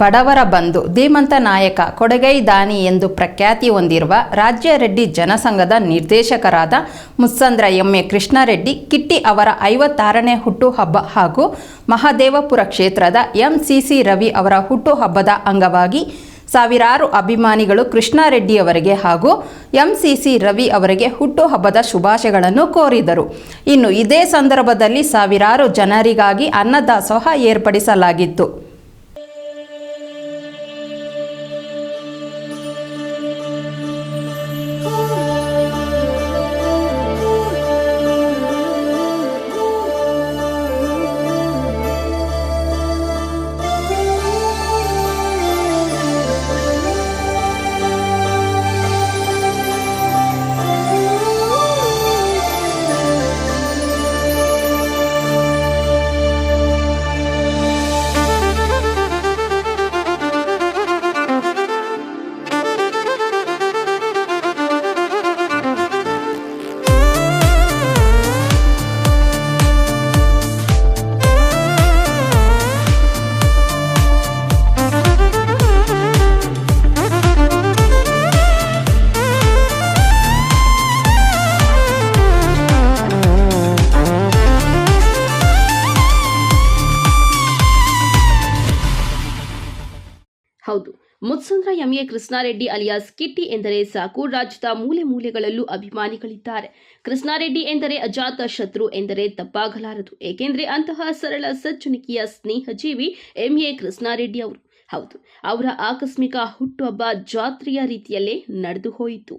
ಬಡವರ ಬಂಧು, ಧೀಮಂತ ನಾಯಕ, ಕೊಡಗೈ ದಾನಿ ಎಂದು ಪ್ರಖ್ಯಾತಿ ಹೊಂದಿರುವ ರಾಜ್ಯ ರೆಡ್ಡಿ ಜನಸಂಘದ ನಿರ್ದೇಶಕರಾದ ಮುಸ್ಸಂದ್ರ ಎಂ. ಕೃಷ್ಣಾರೆಡ್ಡಿ, ಕಿಟ್ಟಿ ಅವರ ಐವತ್ತಾರನೇ ಹುಟ್ಟುಹಬ್ಬ ಹಾಗೂ ಮಹಾದೇವಪುರ ಕ್ಷೇತ್ರದ ಎಂಸಿಸಿ ರವಿ ಅವರ ಹುಟ್ಟುಹಬ್ಬದ ಅಂಗವಾಗಿ ಸಾವಿರಾರು ಅಭಿಮಾನಿಗಳು ಕೃಷ್ಣಾರೆಡ್ಡಿ ಅವರಿಗೆ ಹಾಗೂ ಎಂಸಿಸಿ ರವಿ ಅವರಿಗೆ ಹುಟ್ಟುಹಬ್ಬದ ಶುಭಾಶಯಗಳನ್ನು ಕೋರಿದರು. ಇನ್ನು ಇದೇ ಸಂದರ್ಭದಲ್ಲಿ ಸಾವಿರಾರು ಜನರಿಗಾಗಿ ಅನ್ನದಾಸೋಹ ಏರ್ಪಡಿಸಲಾಗಿತ್ತು. ಎಂಎ ಕೃಷ್ಣಾರೆಡ್ಡಿ ಅಲಿಯಾಸ್ ಕಿಟ್ಟಿ ಎಂದರೆ ಸಾಕು. ರಾಜ್ಯದ ಮೂಲೆ ಮೂಲೆಗಳಲ್ಲೂ ಅಭಿಮಾನಿಗಳಿದ್ದಾರೆ. ಕೃಷ್ಣಾರೆಡ್ಡಿ ಎಂದರೆ ಅಜಾತ ಶತ್ರು ಎಂದರೆ ತಪ್ಪಾಗಲಾರದು. ಏಕೆಂದರೆ ಅಂತಹ ಸರಳ ಸಜ್ಜನಿಕೆಯ ಸ್ನೇಹಜೀವಿ ಎಂಎ ಕೃಷ್ಣಾರೆಡ್ಡಿ ಅವರು. ಹೌದು. ಅವರ ಆಕಸ್ಮಿಕ ಹುಟ್ಟುಹಬ್ಬ ಜಾತ್ರೆಯ ರೀತಿಯಲ್ಲೇ ನಡೆದು ಹೋಯಿತು.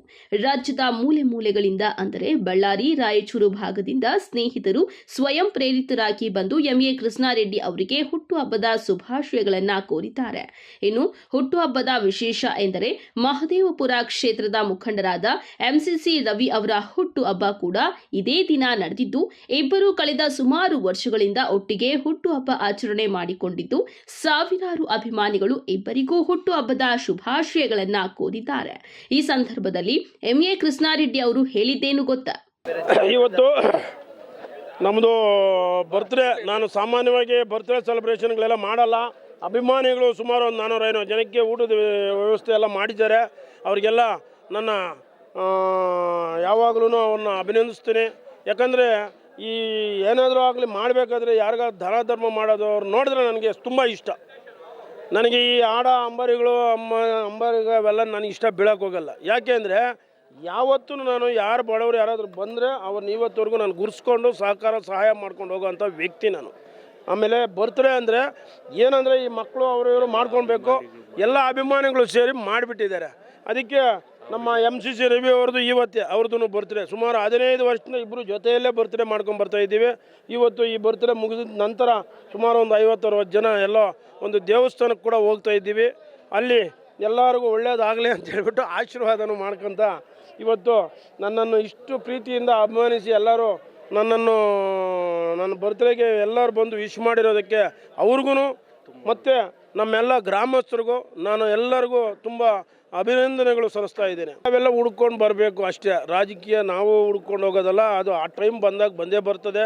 ರಾಜ್ಯದ ಮೂಲೆ ಮೂಲೆಗಳಿಂದ ಅಂದರೆ ಬಳ್ಳಾರಿ, ರಾಯಚೂರು ಭಾಗದಿಂದ ಸ್ನೇಹಿತರು ಸ್ವಯಂ ಪ್ರೇರಿತರಾಗಿ ಬಂದು ಎಂಎ ಕೃಷ್ಣಾರೆಡ್ಡಿ ಅವರಿಗೆ ಹುಟ್ಟುಹಬ್ಬದ ಶುಭಾಶಯಗಳನ್ನ ಕೋರಿದ್ದಾರೆ. ಇನ್ನು ಹುಟ್ಟುಹಬ್ಬದ ವಿಶೇಷ ಎಂದರೆ ಮಹದೇವಪುರ ಕ್ಷೇತ್ರದ ಮುಖಂಡರಾದ ಎಂಸಿಸಿ ರವಿ ಅವರ ಹುಟ್ಟುಹಬ್ಬ ಕೂಡ ಇದೇ ದಿನ ನಡೆದಿದ್ದು, ಇಬ್ಬರು ಕಳೆದ ಸುಮಾರು ವರ್ಷಗಳಿಂದ ಒಟ್ಟಿಗೆ ಹುಟ್ಟುಹಬ್ಬ ಆಚರಣೆ ಮಾಡಿಕೊಂಡಿದ್ದು, ಸಾವಿರಾರು ಅಭಿಮಾನಿಗಳು ಇಬ್ಬರಿಗೂ ಹುಟ್ಟುಹಬ್ಬದ ಶುಭಾಶಯಗಳನ್ನ ಕೋರಿದ್ದಾರೆ. ಈ ಸಂದರ್ಭದಲ್ಲಿ ಎಂಎ ಕೃಷ್ಣಾರೆಡ್ಡಿ ಅವರು ಹೇಳಿದ್ದೇನು ಗೊತ್ತಾ? ಇವತ್ತು ನಮ್ಮದು ಬರ್ತ್ಡೇ ನಾನು ಸಾಮಾನ್ಯವಾಗಿ ಬರ್ತ್ಡೇ ಸೆಲೆಬ್ರೇಷನ್ಗಳೆಲ್ಲ ಮಾಡಲ್ಲ. ಅಭಿಮಾನಿಗಳು ಸುಮಾರು ಒಂದು ನಾನ್ನೂರ ಐನೂರು ಜನಕ್ಕೆ ಊಟದ ವ್ಯವಸ್ಥೆ ಎಲ್ಲ ಮಾಡಿದ್ದಾರೆ. ಅವರಿಗೆಲ್ಲ ನನ್ನ ಯಾವಾಗಲೂ ಅವನ್ನ ಅಭಿನಂದಿಸ್ತೀನಿ. ಯಾಕಂದರೆ ಈ ಏನಾದರೂ ಆಗಲಿ ಮಾಡಬೇಕಾದ್ರೆ ಯಾರಿಗಾದ್ರು ದಾನ ಧರ್ಮ ಮಾಡೋದು ಅವ್ರು ನೋಡಿದ್ರೆ ನನಗೆ ತುಂಬ ಇಷ್ಟ. ನನಗೆ ಈ ಆಡ ಅಂಬರಿಗಳು, ಅಮ್ಮ ಅಂಬರಿಗ ಅವೆಲ್ಲ ನನಗೆ ಇಷ್ಟ ಬೀಳಕ್ಕೆ ಹೋಗಲ್ಲ. ಯಾಕೆ ಅಂದರೆ ಯಾವತ್ತೂ ನಾನು ಯಾರು ಬಡವರು ಯಾರಾದರೂ ಬಂದರೆ ಅವ್ರನ್ನ ಇವತ್ತವರೆಗೂ ನಾನು ಗುರ್ಸ್ಕೊಂಡು ಸಹಕಾರ, ಸಹಾಯ ಮಾಡ್ಕೊಂಡು ಹೋಗೋವಂಥ ವ್ಯಕ್ತಿ ನಾನು. ಆಮೇಲೆ ಬರ್ತ್ಡೇ ಅಂದರೆ ಏನಂದರೆ ಈ ಮಕ್ಕಳು ಅವರು ಇವರು ಮಾಡ್ಕೊಳ್ಬೇಕು, ಎಲ್ಲ ಅಭಿಮಾನಿಗಳು ಸೇರಿ ಮಾಡಿಬಿಟ್ಟಿದ್ದಾರೆ. ಅದಕ್ಕೆ ನಮ್ಮ ಎಂ ಸಿ ಸಿ ರವಿ ಅವ್ರದ್ದು ಇವತ್ತೇ ಅವ್ರದ್ದು ಬರ್ತ್ಡೇ ಸುಮಾರು ಹದಿನೈದು ವರ್ಷದಿಂದ ಇಬ್ಬರು ಜೊತೆಯಲ್ಲೇ ಬರ್ತ್ಡೇ ಮಾಡ್ಕೊಂಡು ಬರ್ತಾ ಇದ್ದೀವಿ. ಇವತ್ತು ಈ ಬರ್ತ್ಡೇ ಮುಗಿದ ನಂತರ ಸುಮಾರು ಒಂದು ಐವತ್ತು ಜನ ಎಲ್ಲ ಒಂದು ದೇವಸ್ಥಾನಕ್ಕೆ ಕೂಡ ಹೋಗ್ತಾ ಇದ್ದೀವಿ. ಅಲ್ಲಿ ಎಲ್ಲರಿಗೂ ಒಳ್ಳೇದಾಗಲಿ ಅಂತ ಹೇಳ್ಬಿಟ್ಟು ಆಶೀರ್ವಾದನೂ ಮಾಡ್ಕೊತ ಇವತ್ತು ನನ್ನನ್ನು ಇಷ್ಟು ಪ್ರೀತಿಯಿಂದ ಅಭಿಮಾನಿಸಿ ಎಲ್ಲರೂ ನನ್ನನ್ನು, ನನ್ನ ಬರ್ತ್ಡೇಗೆ ಎಲ್ಲರೂ ಬಂದು ವಿಶ್ ಮಾಡಿರೋದಕ್ಕೆ ಅವ್ರಿಗೂ ಮತ್ತು ನಮ್ಮೆಲ್ಲ ಗ್ರಾಮಸ್ಥರಿಗೂ, ನಾನು ಎಲ್ಲರಿಗೂ ತುಂಬ ಅಭಿನಂದನೆಗಳು ಸಲ್ಲಿಸ್ತಾ ಇದ್ದೇನೆ. ನಾವೆಲ್ಲ ಹುಡ್ಕೊಂಡು ಬರಬೇಕು ಅಷ್ಟೇ. ರಾಜಕೀಯ ನಾವು ಹುಡ್ಕೊಂಡು ಹೋಗೋದಲ್ಲ, ಅದು ಆ ಟೈಮ್ ಬಂದಾಗ ಬಂದೇ ಬರ್ತದೆ.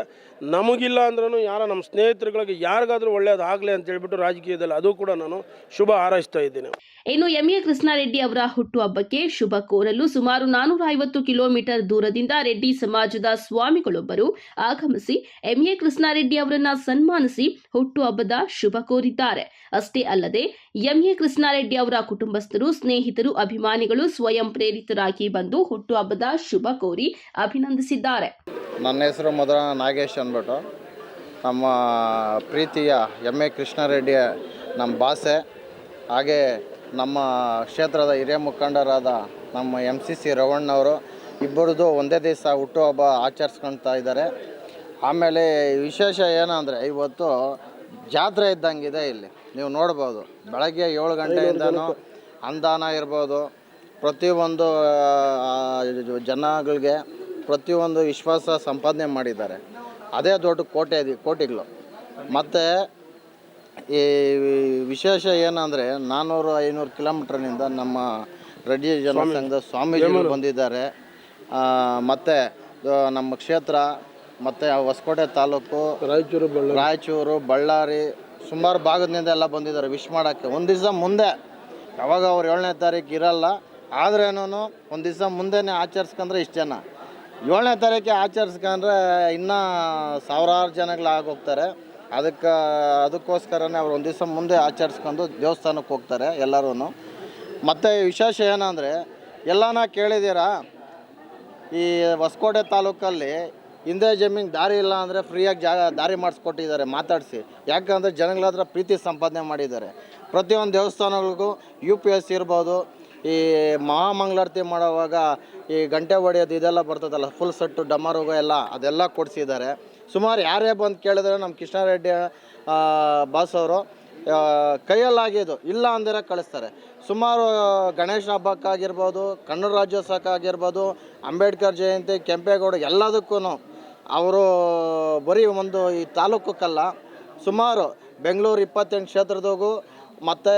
ನಮಗಿಲ್ಲ ಅಂದ್ರೂ ಯಾರ ನಮ್ಮ ಸ್ನೇಹಿತರುಗಳಿಗೆ ಯಾರಿಗಾದ್ರೂ ಒಳ್ಳೇದಾಗಲಿ ಅಂತ ಹೇಳ್ಬಿಟ್ಟು ರಾಜಕೀಯದಲ್ಲಿ ಅದು ಕೂಡ ನಾನು ಶುಭ ಹಾರೈಸ್ತಾ ಇದ್ದೇನೆ. ಇನ್ನು ಎಂಎ ಕೃಷ್ಣಾರೆಡ್ಡಿ ಅವರ ಹುಟ್ಟುಹಬ್ಬಕ್ಕೆ ಶುಭ ಕೋರಲು ಸುಮಾರು ನಾನೂರ ಐವತ್ತು ಕಿಲೋಮೀಟರ್ ದೂರದಿಂದ ರೆಡ್ಡಿ ಸಮಾಜದ ಸ್ವಾಮಿಗಳೊಬ್ಬರು ಆಗಮಿಸಿ ಎಂಎ ಕೃಷ್ಣಾರೆಡ್ಡಿ ಅವರನ್ನ ಸನ್ಮಾನಿಸಿ ಹುಟ್ಟುಹಬ್ಬದ ಶುಭ ಕೋರಿದ್ದಾರೆ. ಅಷ್ಟೇ ಅಲ್ಲದೆ ಎಂಎ ಕೃಷ್ಣಾರೆಡ್ಡಿ ಅವರ ಕುಟುಂಬಸ್ಥರು, ಸ್ನೇಹಿತರು, ಅಭಿಮಾನಿಗಳು ಸ್ವಯಂ ಪ್ರೇರಿತರಾಗಿ ಬಂದು ಹುಟ್ಟುಹಬ್ಬದ ಶುಭ ಕೋರಿ ಅಭಿನಂದಿಸಿದ್ದಾರೆ. ನನ್ನ ಹೆಸರು ಮೊದಲ ನಾಗೇಶ್ ಅಂದ್ಬಿಟ್ಟು. ನಮ್ಮ ಪ್ರೀತಿಯ ಎಂ ಎ ಕೃಷ್ಣಾರೆಡ್ಡಿ ನಮ್ಮ ಭಾಷೆ ಹಾಗೆ ನಮ್ಮ ಕ್ಷೇತ್ರದ ಹಿರಿಯ ಮುಖಂಡರಾದ ನಮ್ಮ ಎಂ ಸಿ ಸಿ ರವಣ್ಣವರು ಇಬ್ಬರದು ಒಂದೇ ದಿವಸ ಹುಟ್ಟುಹಬ್ಬ ಆಚರಿಸ್ಕೊಳ್ತಾ ಇದ್ದಾರೆ. ಆಮೇಲೆ ವಿಶೇಷ ಏನಂದರೆ, ಇವತ್ತು ಜಾತ್ರೆ ಇದ್ದಂಗಿದೆ ಇಲ್ಲಿ. ನೀವು ನೋಡ್ಬೋದು. ಬೆಳಗ್ಗೆ ಏಳು ಗಂಟೆಯಿಂದನೂ ಅನುದಾನ ಇರ್ಬೋದು. ಪ್ರತಿಯೊಂದು ಜನಗಳಿಗೆ ಪ್ರತಿಯೊಂದು ವಿಶ್ವಾಸ ಸಂಪಾದನೆ ಮಾಡಿದ್ದಾರೆ. ಅದೇ ದೊಡ್ಡ ಕೋಟೆ ಇದೆ ಕೋಟಿಗಳು. ಮತ್ತು ಈ ವಿಶೇಷ ಏನಂದರೆ ನಾನ್ನೂರು ಐನೂರು ಕಿಲೋಮೀಟ್ರ್ನಿಂದ ನಮ್ಮ ರೆಡ್ಡಿ ಜನಸಂಘದ ಸ್ವಾಮೀಜಿಗಳು ಬಂದಿದ್ದಾರೆ. ಮತ್ತು ನಮ್ಮ ಕ್ಷೇತ್ರ ಮತ್ತು ಹೊಸಕೋಟೆ ತಾಲೂಕು ರಾಯಚೂರು ರಾಯಚೂರು ಬಳ್ಳಾರಿ ಸುಮಾರು ಭಾಗದಿಂದ ಎಲ್ಲ ಬಂದಿದ್ದಾರೆ ವಿಶ್ ಮಾಡೋಕ್ಕೆ. ಒಂದು ದಿವಸ ಮುಂದೆ ಯಾವಾಗ ಅವ್ರು ಏಳನೇ ತಾರೀಕು ಇರಲ್ಲ ಆದ್ರೇನು ಒಂದು ದಿವಸ ಮುಂದೆನೇ ಆಚರಿಸ್ಕೊಂಡ್ರೆ ಇಷ್ಟು ಜನ. ಏಳನೇ ತಾರೀಕೆ ಆಚರಿಸ್ಕೊಂಡ್ರೆ ಇನ್ನೂ ಸಾವಿರಾರು ಜನಗಳು ಆಗೋಗ್ತಾರೆ. ಅದಕ್ಕೆ ಅದಕ್ಕೋಸ್ಕರನೇ ಅವ್ರು ಒಂದು ದಿವಸ ಮುಂದೆ ಆಚರಿಸ್ಕೊಂಡು ದೇವಸ್ಥಾನಕ್ಕೆ ಹೋಗ್ತಾರೆ ಎಲ್ಲರೂ ಮತ್ತು ವಿಶೇಷ ಏನಂದರೆ ಎಲ್ಲನ ಕೇಳಿದ್ದೀರಾ? ಈ ಹೊಸಕೋಟೆ ತಾಲೂಕಲ್ಲಿ ಹಿಂದೆ ಜಮೀನು ದಾರಿ ಇಲ್ಲ ಅಂದರೆ ಫ್ರೀಯಾಗಿ ಜಾಗ ದಾರಿ ಮಾಡಿಸ್ಕೊಟ್ಟಿದ್ದಾರೆ, ಮಾತಾಡಿಸಿ. ಯಾಕಂದರೆ ಜನಗಳ ಪ್ರೀತಿ ಸಂಪಾದನೆ ಮಾಡಿದ್ದಾರೆ. ಪ್ರತಿಯೊಂದು ದೇವಸ್ಥಾನಗಳಿಗೂ ಯು ಪಿ ಎಸ್ ಇರ್ಬೋದು, ಈ ಮಹಾಮಂಗಳಾರತಿ ಮಾಡುವಾಗ ಈ ಗಂಟೆ ಹೊಡೆಯೋದು ಇದೆಲ್ಲ ಬರ್ತದಲ್ಲ ಫುಲ್ ಸೆಟ್ಟು ಡಮರುಗ ಎಲ್ಲ, ಅದೆಲ್ಲ ಕೊಡಿಸಿದ್ದಾರೆ. ಸುಮಾರು ಯಾರೇ ಬಂದು ಕೇಳಿದ್ರೆ ನಮ್ಮ ಕೃಷ್ಣಾರೆಡ್ಡಿ ಬಾಸ್ ಅವರು ಕೈಯಲ್ಲಾಗಿದ್ದು ಇಲ್ಲ ಅಂದರೆ ಕಳಿಸ್ತಾರೆ. ಸುಮಾರು ಗಣೇಶ ಹಬ್ಬಕ್ಕಾಗಿರ್ಬೋದು ಕನ್ನಡ ರಾಜ್ಯೋತ್ಸವಕ್ಕಾಗಿರ್ಬೋದು, ಅಂಬೇಡ್ಕರ್ ಜಯಂತಿ, ಕೆಂಪೇಗೌಡ ಎಲ್ಲದಕ್ಕೂ ಅವರು ಬರೀ ಒಂದು ಈ ತಾಲೂಕಕ್ಕಲ್ಲ, ಸುಮಾರು ಬೆಂಗಳೂರು ಇಪ್ಪತ್ತೆಂಟು ಕ್ಷೇತ್ರದಾಗೂ ಮತ್ತು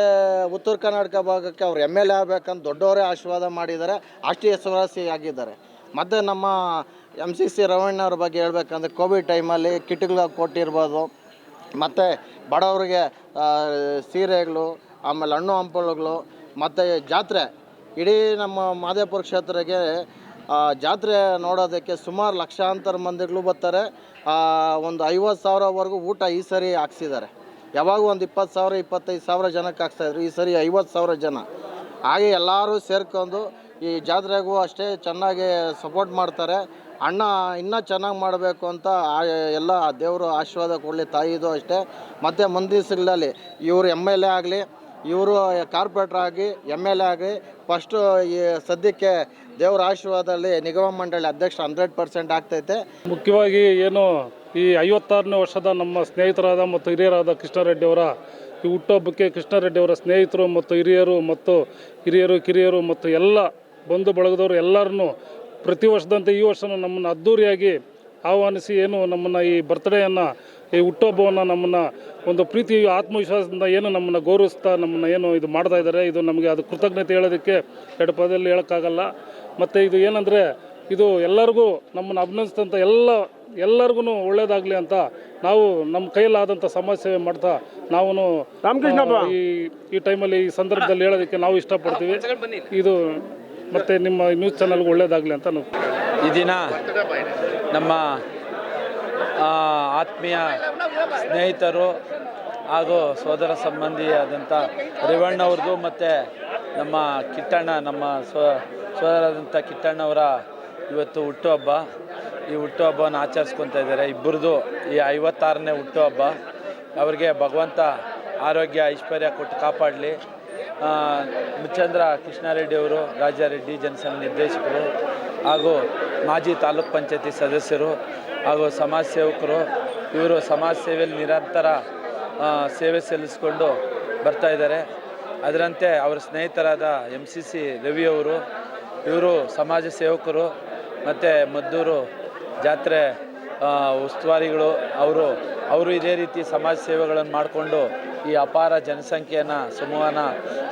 ಉತ್ತರ ಕರ್ನಾಟಕ ಭಾಗಕ್ಕೆ ಅವ್ರು ಎಂ ಎಲ್ ಎ ಆಗಬೇಕಂತ ದೊಡ್ಡವರೇ ಆಶೀರ್ವಾದ ಮಾಡಿದ್ದಾರೆ, ಅಷ್ಟೇ ಹೆಸರುವಾಸಿ ಆಗಿದ್ದಾರೆ. ಮತ್ತು ನಮ್ಮ ಎಂ ಸಿ ಸಿ ರವಣ್ಣವ್ರ ಬಗ್ಗೆ ಹೇಳ್ಬೇಕಂದ್ರೆ ಕೋವಿಡ್ ಟೈಮಲ್ಲಿ ಕಿಟ್ಗಳು ಕೊಟ್ಟಿರ್ಬೋದು, ಮತ್ತು ಬಡವರಿಗೆ ಸೀರೆಗಳು, ಆಮೇಲೆ ಹಣ್ಣು ಹಂಪಲುಗಳು, ಮತ್ತು ಜಾತ್ರೆ, ಇಡೀ ನಮ್ಮ ಮಾದೇಪುರ ಕ್ಷೇತ್ರಕ್ಕೆ ಜಾತ್ರೆ ನೋಡೋದಕ್ಕೆ ಸುಮಾರು ಲಕ್ಷಾಂತರ ಮಂದಿಗಳು ಬರ್ತಾರೆ. ಒಂದು ಐವತ್ತು ಸಾವಿರವರೆಗೂ ಊಟ ಈ ಸರಿ ಹಾಕ್ಸಿದ್ದಾರೆ. ಯಾವಾಗ ಒಂದು ಇಪ್ಪತ್ತು ಸಾವಿರ, ಇಪ್ಪತ್ತೈದು ಸಾವಿರ ಜನಕ್ಕೆ ಹಾಕ್ತಾಯಿದ್ರು ಈ ಸರಿ ಐವತ್ತು ಸಾವಿರ ಜನ. ಹಾಗೆ ಎಲ್ಲರೂ ಸೇರ್ಕೊಂಡು ಈ ಜಾತ್ರೆಗೂ ಅಷ್ಟೇ ಚೆನ್ನಾಗಿ ಸಪೋರ್ಟ್ ಮಾಡ್ತಾರೆ. ಅಣ್ಣ ಇನ್ನೂ ಚೆನ್ನಾಗಿ ಮಾಡಬೇಕು ಅಂತ ಎಲ್ಲ ದೇವರು ಆಶೀರ್ವಾದ ಕೊಡಲಿ, ತಾಯಿದು ಅಷ್ಟೇ. ಮತ್ತು ಮುಂದಿನ ದಿವಸಗಳಲ್ಲಿ ಇವರು ಎಂ ಎಲ್ ಎ ಆಗಲಿ, ಇವರು ಕಾರ್ಪೊರೇಟ್ರ್ ಆಗಿ ಎಂ ಎಲ್ ಎ ಆಗಿ ಫಸ್ಟು ಈ ಸದ್ಯಕ್ಕೆ ದೇವರ ಆಶೀರ್ವಾದದಲ್ಲಿ ನಿಗಮ ಮಂಡಳಿ ಅಧ್ಯಕ್ಷ ಹಂಡ್ರೆಡ್ ಪರ್ಸೆಂಟ್ ಆಗ್ತೈತೆ. ಮುಖ್ಯವಾಗಿ ಏನು ಈ ಐವತ್ತಾರನೇ ವರ್ಷದ ನಮ್ಮ ಸ್ನೇಹಿತರಾದ ಮತ್ತು ಹಿರಿಯರಾದ ಕೃಷ್ಣಾರೆಡ್ಡಿ ಅವರ, ಈ ಹುಟ್ಟುಹಬ್ಬಕ್ಕೆ ಕೃಷ್ಣಾರೆಡ್ಡಿ ಅವರ ಸ್ನೇಹಿತರು ಮತ್ತು ಹಿರಿಯರು ಮತ್ತು ಹಿರಿಯರು, ಕಿರಿಯರು ಮತ್ತು ಎಲ್ಲ ಬಂಧು ಬಳಗದವರು ಎಲ್ಲರನ್ನು ಪ್ರತಿ ವರ್ಷದಂತೆ ಈ ವರ್ಷನೂ ನಮ್ಮನ್ನು ಅದ್ಧೂರಿಯಾಗಿ ಆಹ್ವಾನಿಸಿ ಏನು ನಮ್ಮನ್ನು ಈ ಬರ್ತ್ಡೇಯನ್ನು, ಈ ಹುಟ್ಟುಹಬ್ಬವನ್ನು ನಮ್ಮನ್ನು ಒಂದು ಪ್ರೀತಿ ಆತ್ಮವಿಶ್ವಾಸದಿಂದ ಏನು ನಮ್ಮನ್ನು ಗೌರವಿಸ್ತಾ ನಮ್ಮನ್ನು ಏನು ಇದು ಮಾಡ್ತಾ ಇದ್ದಾರೆ, ಇದು ನಮಗೆ ಅದು ಕೃತಜ್ಞತೆ ಹೇಳೋದಕ್ಕೆ ಎರಡು ಪದದಲ್ಲಿ ಹೇಳೋಕ್ಕಾಗಲ್ಲ. ಮತ್ತು ಇದು ಏನಂದರೆ ಇದು ಎಲ್ಲರಿಗೂ ನಮ್ಮನ್ನು ಅಭಿನಂದಿಸಿದಂಥ ಎಲ್ಲ ಎಲ್ಲರಿಗೂ ಒಳ್ಳೇದಾಗಲಿ ಅಂತ ನಾವು ನಮ್ಮ ಕೈಯಲ್ಲಾದಂಥ ಸಮಸ್ಯೆ ಸೇವೆ ಮಾಡ್ತಾ ನಾವು ರಾಮಕೃಷ್ಣ ಈ ಈ ಟೈಮಲ್ಲಿ ಈ ಸಂದರ್ಭದಲ್ಲಿ ಹೇಳೋದಕ್ಕೆ ನಾವು ಇಷ್ಟಪಡ್ತೀವಿ. ಇದು ಮತ್ತು ನಿಮ್ಮ ನ್ಯೂಸ್ ಚಾನಲ್ಗೆ ಒಳ್ಳೇದಾಗಲಿ ಅಂತ ನಾವು ಈ ದಿನ ನಮ್ಮ ಆ, ಆತ್ಮೀಯ ಸ್ನೇಹಿತರು ಹಾಗೂ ಸೋದರ ಸಂಬಂಧಿಯಾದಂಥ ರೇವಣ್ಣವ್ರದ್ದು ಮತ್ತು ನಮ್ಮ ಕಿಟ್ಟಣ್ಣ ನಮ್ಮ ಸ್ವ ಸೋದರಾದಂಥ ಕಿಟ್ಟಣ್ಣವರ ಇವತ್ತು ಹುಟ್ಟುಹಬ್ಬ. ಈ ಹುಟ್ಟುಹಬ್ಬವನ್ನು ಆಚರಿಸ್ಕೊತಾ ಇದ್ದಾರೆ. ಇಬ್ಬರದು ಈ ಐವತ್ತಾರನೇ ಹುಟ್ಟುಹಬ್ಬ. ಅವರಿಗೆ ಭಗವಂತ ಆರೋಗ್ಯ, ಐಶ್ವರ್ಯ ಕೊಟ್ಟು ಕಾಪಾಡಲಿ. ಮುಚ್ಚಂದ್ರ ಕೃಷ್ಣಾರೆಡ್ಡಿ ಅವರು ರಾಜಾರೆಡ್ಡಿ ಜನಸಂಘ ನಿರ್ದೇಶಕರು ಹಾಗೂ ಮಾಜಿ ತಾಲೂಕ್ ಪಂಚಾಯತಿ ಸದಸ್ಯರು ಹಾಗೂ ಸಮಾಜ ಸೇವಕರು. ಇವರು ಸಮಾಜ ಸೇವೆಯಲ್ಲಿ ನಿರಂತರ ಸೇವೆ ಸಲ್ಲಿಸ್ಕೊಂಡು ಬರ್ತಾ ಇದ್ದಾರೆ. ಅದರಂತೆ ಅವರ ಸ್ನೇಹಿತರಾದ ಎಂ ಸಿ ಸಿ ರವಿಯವರು ಇವರು ಸಮಾಜ ಸೇವಕರು, ಮತ್ತು ಮದ್ದೂರು ಜಾತ್ರೆ ಉಸ್ತುವಾರಿಗಳು, ಅವರು ಅವರು ಇದೇ ರೀತಿ ಸಮಾಜ ಸೇವೆಗಳನ್ನು ಮಾಡಿಕೊಂಡು ಈ ಅಪಾರ ಜನಸಂಖ್ಯೆಯನ್ನು, ಸಮೂಹನ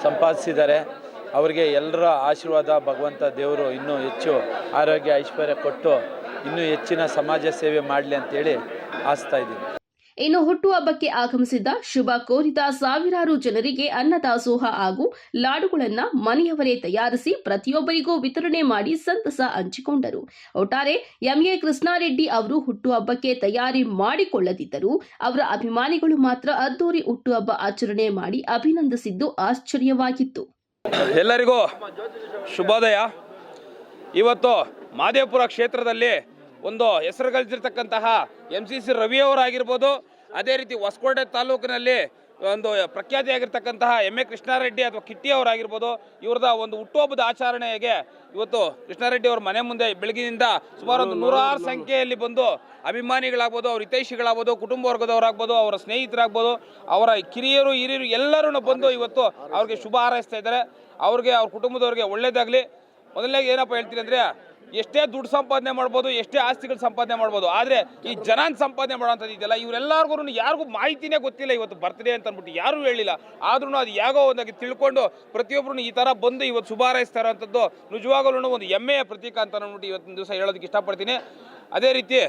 ಸಂಪಾದಿಸಿದ್ದಾರೆ. ಅವರಿಗೆ ಎಲ್ಲರ ಆಶೀರ್ವಾದ, ಭಗವಂತ ದೇವರು ಇನ್ನೂ ಹೆಚ್ಚು ಆರೋಗ್ಯ, ಐಶ್ವರ್ಯ ಕೊಟ್ಟು ಇನ್ನೂ ಹೆಚ್ಚಿನ ಸಮಾಜ ಸೇವೆ ಮಾಡಲಿ ಅಂತೇಳಿ ಆಸ್ತಾ ಇದ್ದೀನಿ. ಇನ್ನು ಹುಟ್ಟುಹಬ್ಬಕ್ಕೆ ಆಗಮಿಸಿದ್ದ ಶುಭ ಕೋರಿದ ಸಾವಿರಾರು ಜನರಿಗೆ ಅನ್ನದಾಸೋಹ ಹಾಗೂ ಲಾಡುಗಳನ್ನ ಮನೆಯವರೇ ತಯಾರಿಸಿ ಪ್ರತಿಯೊಬ್ಬರಿಗೂ ವಿತರಣೆ ಮಾಡಿ ಸಂತಸ ಹಂಚಿಕೊಂಡರು. ಒಟ್ಟಾರೆ ಎಂಎ ಕೃಷ್ಣಾರೆಡ್ಡಿ ಅವರು ಹುಟ್ಟುಹಬ್ಬಕ್ಕೆ ತಯಾರಿ ಮಾಡಿಕೊಳ್ಳದಿದ್ದರೂ ಅವರ ಅಭಿಮಾನಿಗಳು ಮಾತ್ರ ಅದ್ದೂರಿ ಹುಟ್ಟುಹಬ್ಬ ಆಚರಣೆ ಮಾಡಿ ಅಭಿನಂದಿಸಿದ್ದು ಆಶ್ಚರ್ಯವಾಗಿತ್ತು. ಎಲ್ಲರಿಗೂ ಶುಭೋದಯ. ಇವತ್ತು ಮಾದೇಪುರ ಕ್ಷೇತ್ರದಲ್ಲಿ ಒಂದು ಹೆಸರು ಗಳಿಸಿರ್ತಕ್ಕಂತಹ ಎಂ ಸಿ ಸಿ ರವಿಯವರಾಗಿರ್ಬೋದು ಅದೇ ರೀತಿ ಹೊಸಕೋಟೆ ತಾಲೂಕಿನಲ್ಲಿ ಒಂದು ಪ್ರಖ್ಯಾತಿಯಾಗಿರ್ತಕ್ಕಂತಹ ಎಂ ಎ ಕೃಷ್ಣಾರೆಡ್ಡಿ ಅಥವಾ ಕಿಟ್ಟಿ ಅವರಾಗಿರ್ಬೋದು. ಇವ್ರದ ಒಂದು ಹುಟ್ಟುಹಬ್ಬದ ಆಚರಣೆಗೆ ಇವತ್ತು ಕೃಷ್ಣಾರೆಡ್ಡಿ ಅವರ ಮನೆ ಮುಂದೆ ಬೆಳಗಿನಿಂದ ಸುಮಾರು ಒಂದು ನೂರಾರು ಸಂಖ್ಯೆಯಲ್ಲಿ ಬಂದು ಅಭಿಮಾನಿಗಳಾಗ್ಬೋದು, ಅವ್ರ ಹಿತೈಷಿಗಳಾಗ್ಬೋದು, ಕುಟುಂಬ ವರ್ಗದವರಾಗ್ಬೋದು, ಅವರ ಸ್ನೇಹಿತರಾಗ್ಬೋದು, ಅವರ ಕಿರಿಯರು, ಹಿರಿಯರು ಎಲ್ಲರೂ ಬಂದು ಇವತ್ತು ಅವ್ರಿಗೆ ಶುಭ ಹಾರೈಸ್ತಾ ಇದ್ದಾರೆ. ಅವ್ರಿಗೆ, ಅವ್ರ ಕುಟುಂಬದವ್ರಿಗೆ ಒಳ್ಳೇದಾಗಲಿ. ಮೊದಲನೇ ಏನಪ್ಪ ಹೇಳ್ತೀನಿ ಅಂದರೆ ಎಷ್ಟೇ ದುಡ್ಡು ಸಂಪಾದನೆ ಮಾಡ್ಬೋದು, ಎಷ್ಟೇ ಆಸ್ತಿಗಳು ಸಂಪಾದನೆ ಮಾಡ್ಬೋದು, ಆದರೆ ಈ ಜನಾನ್ ಸಂಪಾದನೆ ಮಾಡೋಂಥದ್ದು ಇದೆಯಲ್ಲ, ಇವರೆಲ್ಲರಿಗೂ ಯಾರಿಗೂ ಮಾಹಿತಿನೇ ಗೊತ್ತಿಲ್ಲ ಇವತ್ತು ಬರ್ತ್ಡೇ ಅಂತ ಅಂದ್ಬಿಟ್ಟು, ಯಾರೂ ಹೇಳಿಲ್ಲ. ಆದ್ರೂ ಅದು ಯಾಗೋ ಒಂದಾಗಿ ತಿಳ್ಕೊಂಡು ಪ್ರತಿಯೊಬ್ಬರು ಈ ಥರ ಬಂದು ಇವತ್ತು ಶುಭ ಅಂಥದ್ದು ನಿಜವಾಗಲೂ ಒಂದು ಹೆಮ್ಮೆಯ ಪ್ರತೀಕ ಅಂತ ಅಂದ್ಬಿಟ್ಟು ಇವತ್ತಿನ ದಿವಸ ಹೇಳೋದಕ್ಕೆ ಇಷ್ಟಪಡ್ತೀನಿ. ಅದೇ ರೀತಿ,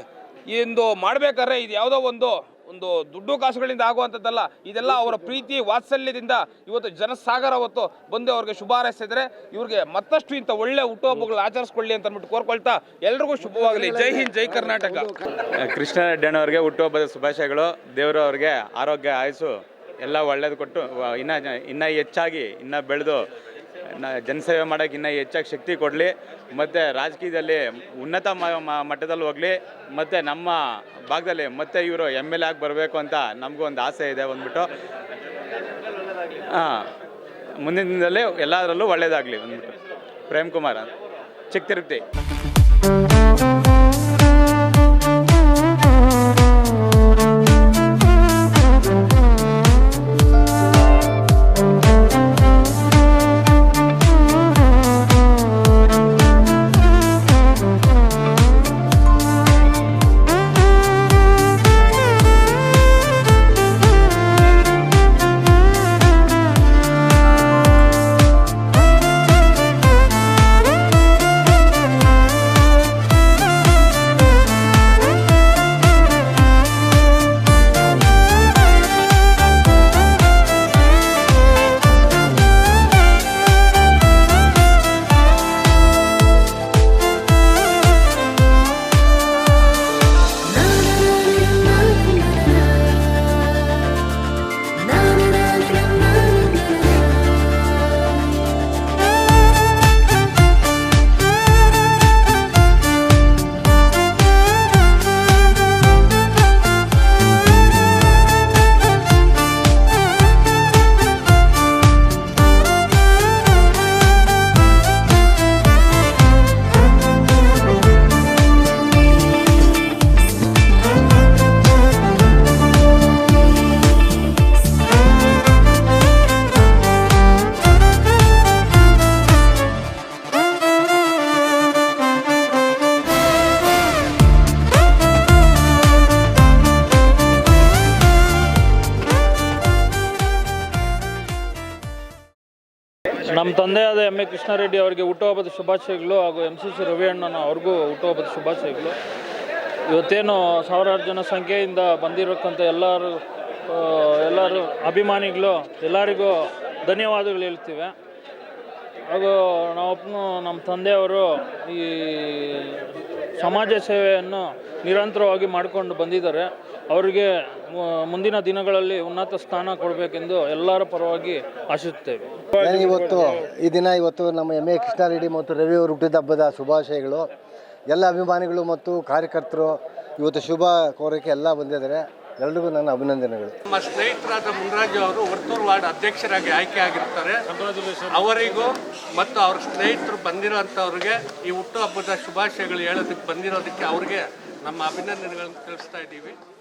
ಇಂದು ಮಾಡಬೇಕಾದ್ರೆ ಇದು ಯಾವುದೋ ಒಂದು ಒಂದು ದುಡ್ಡು ಕಾಸುಗಳಿಂದ ಆಗುವಂಥದ್ದಲ್ಲ, ಇದೆಲ್ಲ ಅವರ ಪ್ರೀತಿ ವಾತ್ಸಲ್ಯದಿಂದ ಇವತ್ತು ಜನಸಾಗರ ಹೊತ್ತು ಬಂದು ಅವ್ರಿಗೆ ಶುಭ ಹಾರೈಸಿದ್ರೆ ಇವ್ರಿಗೆ ಮತ್ತಷ್ಟು ಇಂಥ ಒಳ್ಳೆ ಹುಟ್ಟುಹಬ್ಬಗಳು ಆಚರಿಸ್ಕೊಳ್ಳಿ ಅಂತ ಅಂದ್ಬಿಟ್ಟು ಕೋರ್ಕೊಳ್ತಾ ಎಲ್ರಿಗೂ ಶುಭವಾಗಲಿ. ಜೈ ಹಿಂದ್, ಜೈ ಕರ್ನಾಟಕ. ಕೃಷ್ಣ ಅಣ್ಣವ್ರಿಗೆ ಹುಟ್ಟುಹಬ್ಬದ ಶುಭಾಶಯಗಳು. ದೇವರು ಅವ್ರಿಗೆ ಆರೋಗ್ಯ, ಆಯಸ್ಸು ಎಲ್ಲ ಒಳ್ಳೇದು ಕೊಟ್ಟು ಇನ್ನೂ, ಇನ್ನ ಹೆಚ್ಚಾಗಿ, ಇನ್ನ ಬೆಳೆದು ಜನಸೇವೆ ಮಾಡೋಕೆ ಇನ್ನ ಹೆಚ್ಚಾಗಿ ಶಕ್ತಿ ಕೊಡಲಿ, ಮತ್ತು ರಾಜಕೀಯದಲ್ಲಿ ಉನ್ನತ ಮಟ್ಟದಲ್ಲಿ ಹೋಗಲಿ, ಮತ್ತು ನಮ್ಮ ಭಾಗದಲ್ಲಿ ಮತ್ತೆ ಇವರು ಎಂ ಎಲ್ ಎ ಆಗಿ ಬರಬೇಕು ಅಂತ ನಮಗೂ ಒಂದು ಆಸೆ ಇದೆ ಬಂದ್ಬಿಟ್ಟು. ಹಾಂ, ಮುಂದಿನ ದಿನದಲ್ಲಿ ಎಲ್ಲದರಲ್ಲೂ ಒಳ್ಳೆಯದಾಗಲಿ ಬಂದ್ಬಿಟ್ಟು. ಪ್ರೇಮ್ ಕುಮಾರ್, ಚಿಕ್ಕ ತಿರುಪತಿ. ನಮ್ಮ ತಂದೆಯಾದ ಎಂ ಎ ಕೃಷ್ಣಾರೆಡ್ಡಿ ಅವರಿಗೆ ಹುಟ್ಟುಹಬ್ಬದ ಶುಭಾಶಯಗಳು ಹಾಗೂ ಎಂ ಸಿ ಸಿ ರವಿಯಣ್ಣನ ಅವ್ರಿಗೂ ಹುಟ್ಟುಹಬ್ಬದ ಶುಭಾಶಯಗಳು. ಇವತ್ತೇನು ಸಾವಿರಾರು ಜನ ಸಂಖ್ಯೆಯಿಂದ ಬಂದಿರಕ್ಕಂಥ ಎಲ್ಲರೂ ಎಲ್ಲರೂ ಅಭಿಮಾನಿಗಳು ಎಲ್ಲರಿಗೂ ಧನ್ಯವಾದಗಳು ಹೇಳ್ತೀವಿ. ಹಾಗೂ ನಾವಪ್ಪನು ನಮ್ಮ ತಂದೆಯವರು ಈ ಸಮಾಜ ಸೇವೆಯನ್ನು ನಿರಂತರವಾಗಿ ಮಾಡಿಕೊಂಡು ಬಂದಿದ್ದಾರೆ. ಅವರಿಗೆ ಮುಂದಿನ ದಿನಗಳಲ್ಲಿ ಉನ್ನತ ಸ್ಥಾನ ಕೊಡಬೇಕೆಂದು ಎಲ್ಲರ ಪರವಾಗಿ ಆಶಿಸುತ್ತೇವೆ. ನಾನು ಇವತ್ತು ಈ ದಿನ ಇವತ್ತು ನಮ್ಮ ಎಂ ಎ ಕೃಷ್ಣಾರೆಡ್ಡಿ ಮತ್ತು ರವಿ ಅವರು ಹುಟ್ಟಿದ ಹಬ್ಬದ ಶುಭಾಶಯಗಳು. ಎಲ್ಲ ಅಭಿಮಾನಿಗಳು ಮತ್ತು ಕಾರ್ಯಕರ್ತರು ಇವತ್ತು ಶುಭ ಕೋರಕ್ಕೆ ಎಲ್ಲ ಬಂದಿದ್ದಾರೆ. ಎಲ್ಲರಿಗೂ ನನ್ನ ಅಭಿನಂದನೆಗಳು. ನಮ್ಮ ಸ್ನೇಹಿತರಾದ ಮುನ್ರಾಜು ಅವರು ವರ್ತೂರು ವಾರ್ಡ್ ಅಧ್ಯಕ್ಷರಾಗಿ ಆಯ್ಕೆ ಆಗಿರ್ತಾರೆ. ಅವರಿಗೂ ಮತ್ತು ಅವ್ರ ಸ್ನೇಹಿತರು ಬಂದಿರೋಂಥವ್ರಿಗೆ ಈ ಹುಟ್ಟುಹಬ್ಬದ ಶುಭಾಶಯಗಳು ಹೇಳೋದಕ್ಕೆ ಬಂದಿರೋದಕ್ಕೆ ಅವ್ರಿಗೆ ನಮ್ಮ ಅಭಿನಂದನೆಗಳನ್ನು ತಿಳಿಸ್ತಾ ಇದ್ದೀವಿ.